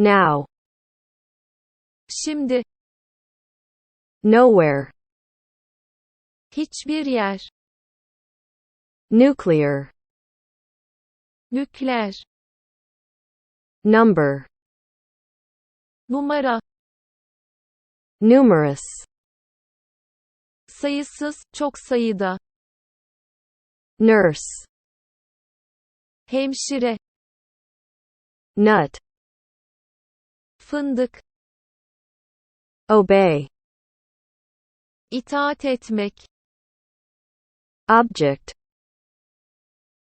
Now. Şimdi. Nowhere. Hiçbir yer. Nuclear. Nükleer. Number. Numara. Numerous. Sayısız, çok sayıda. Nurse. Hemşire. Nut. Fındık. Obey. İtaat etmek. Object.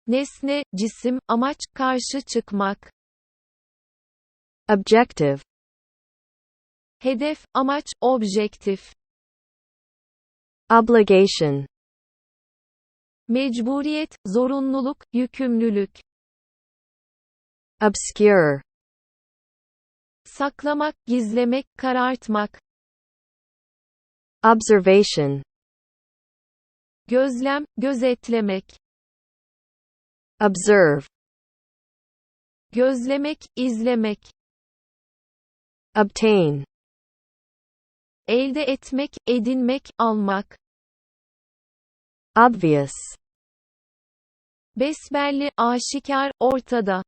Nesne, cisim, amaç, karşı çıkmak. Objective. Hedef, amaç, objektif. Obligation. Mecburiyet, zorunluluk, yükümlülük. Obscure. Saklamak, gizlemek, karartmak. Observation. Gözlem, gözetlemek. Observe. Gözlemek, izlemek. Obtain. Elde etmek, edinmek, almak. Obvious. Besbelli, aşikar, ortada.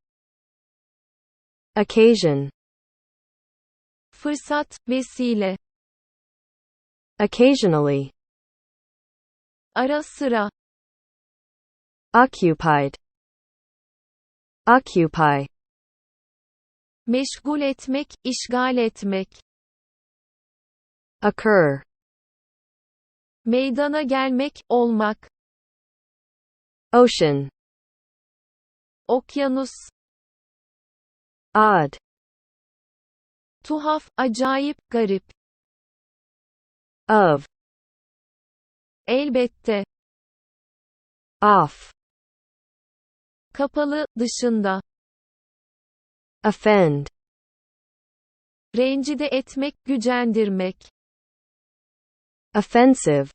Occasion. Fırsat, vesile. Occasionally. Ara sıra. Occupied. Occupy. Meşgul etmek, işgal etmek. Occur. Meydana gelmek, olmak. Ocean. Okyanus. Odd. Tuhaf, acayip, garip. Of. Elbette. Off. Kapalı, dışında. Offend. Rencide etmek, gücendirmek. Offensive.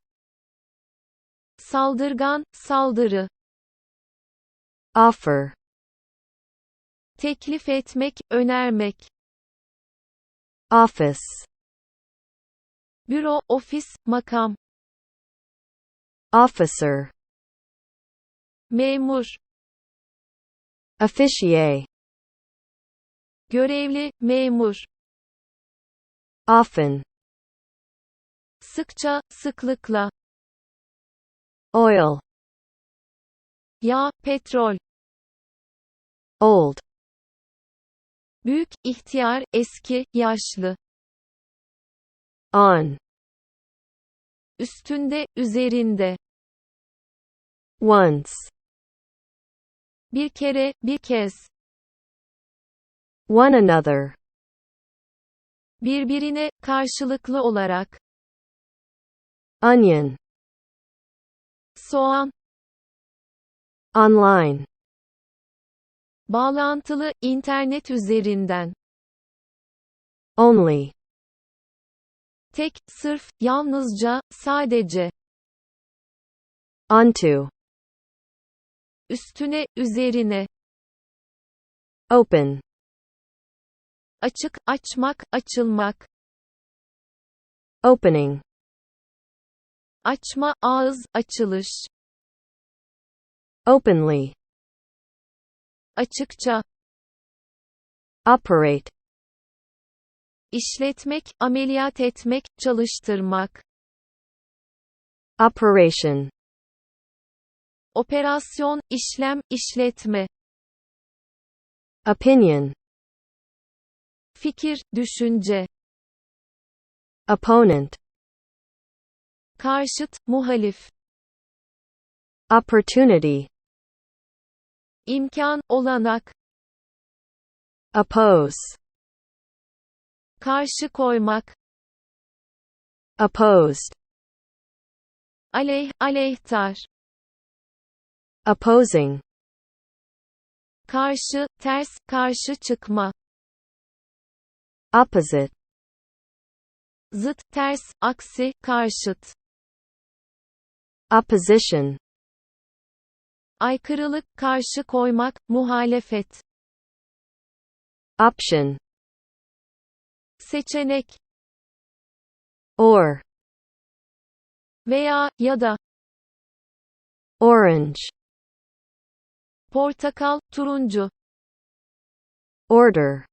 Saldırgan, saldırı. Offer. Teklif etmek, önermek. Office. Büro, ofis, makam. Officer. Memur. Officier. Görevli, memur. Often. Sıkça, sıklıkla. Oil. Yağ, petrol. Old. Büyük, ihtiyar, eski, yaşlı. On. Üstünde, üzerinde. Once. Bir kere, bir kez. One another. Birbirine, karşılıklı olarak. Onion. Soğan. Online. Bağlantılı, internet üzerinden. Only. Tek, sırf, yalnızca, sadece. Onto. Üstüne, üzerine. Open. Açık, açmak, açılmak. Opening. Açma, ağız, açılış. Openly. Açıkça. Operate. İşletmek, ameliyat etmek, çalıştırmak. Operation. Operasyon, işlem, işletme. Opinion. Fikir, düşünce. Opponent. Karşıt, muhalif. Opportunity. İmkan, olanak. Oppose. Karşı koymak. Opposed. Aleyh, aleyhtar. Opposing. Karşı, ters, karşı çıkma. Opposite. Zıt, ters, aksi, karşıt. Opposition. Aykırılık, karşı koymak, muhalefet. Option. seçenek, or, veya, ya da, orange, portakal, turuncu, order,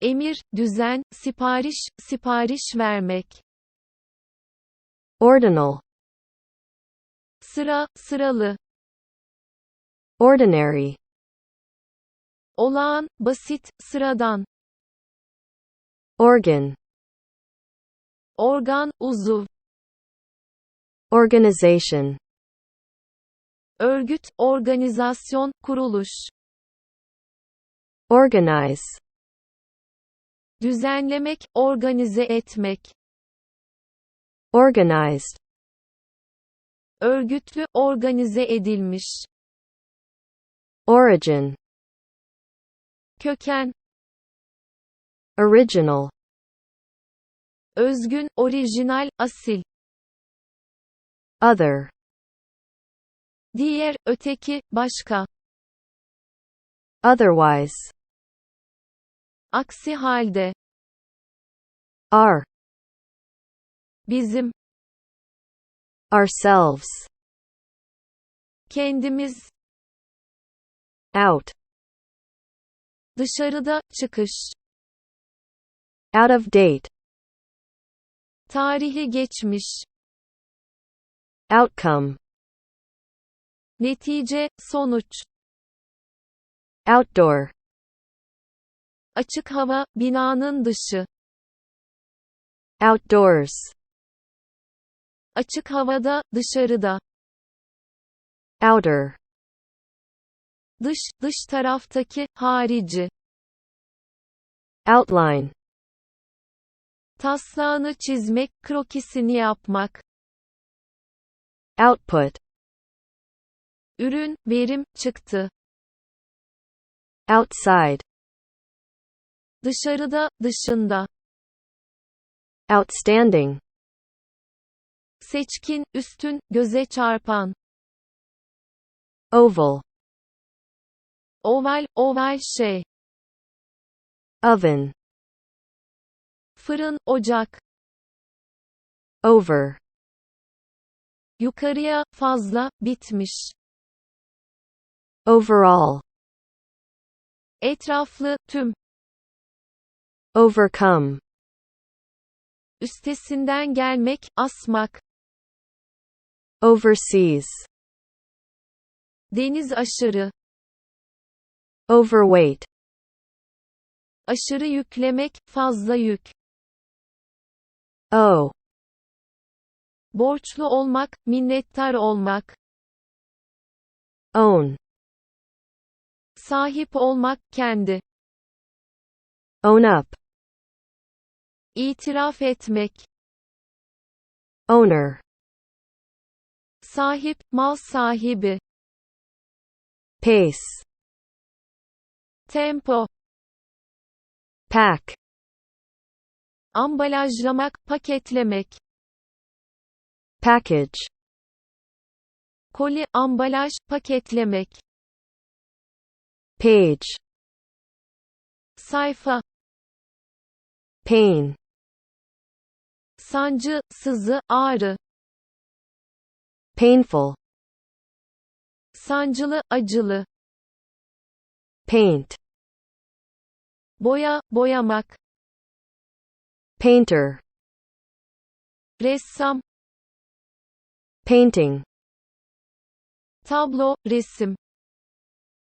emir, düzen, sipariş, sipariş vermek, ordinal, sıra, sıralı, ordinary, olağan, basit, sıradan, organ, organ, uzuv, organization, örgüt, organizasyon, kuruluş, organize, düzenlemek, organize etmek, organized, örgütlü, organize edilmiş, origin, köken, original, özgün, orijinal, asil, other, diğer, öteki, başka, otherwise, aksi halde, our, bizim, ourselves, kendimiz, out, dışarıda, çıkış, out of date, tarihi geçmiş, outcome, netice, sonuç, outdoor, açık hava, binanın dışı, outdoors, açık havada, dışarıda, outer, dış, dış taraftaki, harici, outline, taslağını çizmek, krokisini yapmak, output, ürün, verim, çıktı, outside, dışarıda, dışında, outstanding, seçkin, üstün, göze çarpan, oval, oval, oval şey, oven, fırın, ocak, over, yukarıya, fazla, bitmiş, overall, etraflı, tüm, overcome, üstesinden gelmek, asmak, overseas, deniz aşırı, overweight, aşırı yüklemek, fazla yük, owe, borçlu olmak, minnettar olmak, own, sahip olmak, kendi, own up, itiraf etmek, owner, sahip, mal sahibi, pace, tempo, pack, ambalajlamak, paketlemek, package, koli, ambalaj, paketlemek, page, sayfa, pain, sancı, sızı, ağrı, painful, sancılı, acılı, paint, boya, boyamak, painter, ressam, painting, tablo, resim,